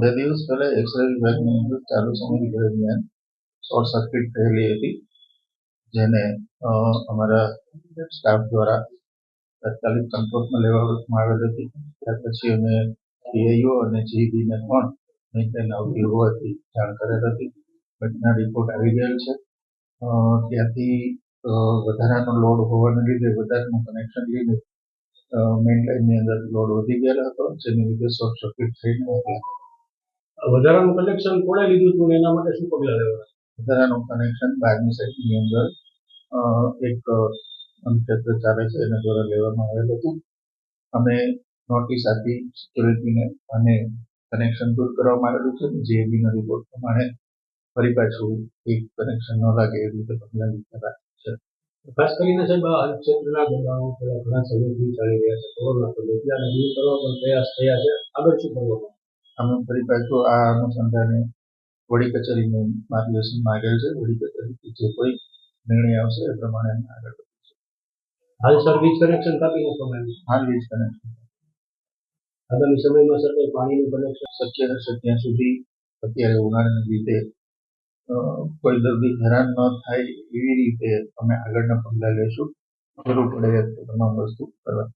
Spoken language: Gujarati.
બે દિવસ પહેલા એક્સરે વિભાગની અંદર ચાલુ સમય દરમિયાન શોર્ટ સર્કિટ થયેલી હતી, જેને અમારા સ્ટાફ દ્વારા તાત્કાલિક કંટ્રોલમાં લેવામાં આવેલ હતી. ત્યાર પછી અમે સીઆઈઓ અને જીબીને પણ મેન્ટેન આવતી હોવાથી જાણ કરેલ હતી. ઘટના રિપોર્ટ આવી ગયેલ છે. ત્યાંથી વધારાનો લોડ હોવાને લીધે વધારાનું કનેક્શન લીધે મેઇન લાઇનની અંદર લોડ વધી ગયેલો હતો, જેને લીધે શોર્ટ સર્કિટ થઈને હતી. વધારાનું કનેક્શન કોણે લીધું હતું એના માટે શું પગલાં લેવાના? વધારાનું કનેક્શન બહારની સાઈડની અંદર અ, એક અનક્ષેત્ર ચાલે છે એના દ્વારા લેવામાં આવેલ હતું. અમે નોટિસ આપી સિક્યોરિટીને અને કનેક્શન દૂર કરવામાં આવેલું છે. જીએબીના રિપોર્ટ પ્રમાણે ફરી પાછું એક કનેક્શન ન લાગે એ રીતે પગલાં લીધા છે. ખાસ કરીને સાહેબ આ ક્ષેત્રના દબાણો ઘણા સમયથી ચાલી રહ્યા છે. કોરોના તો એટલાને દૂર કરવા પણ પ્રયાસ થયા છે. આગળ શું કરવાનું? અમે ફરી પાછું આ અનુસંધાને વડી કચેરીને માર્ગદર્શન માંગેલ છે. વડી કચેરી જે કોઈ નિર્ણય આવશે એ પ્રમાણે અમે આગળ વધીશું. હાલ સર વીજ કનેક્શન કાપી નાખવામાં આવ્યું હાલ વીજ કનેક્શન. આગામી સમયમાં સર કંઈ પાણીનું કનેક્શન? શક્ય હશે ત્યાં સુધી અત્યારે ઉનાળાના લીધે કોઈ દર્દી હેરાન ન થાય એવી રીતે અમે આગળના પગલાં લેશું જરૂર પડે તમામ વસ્તુ કરવા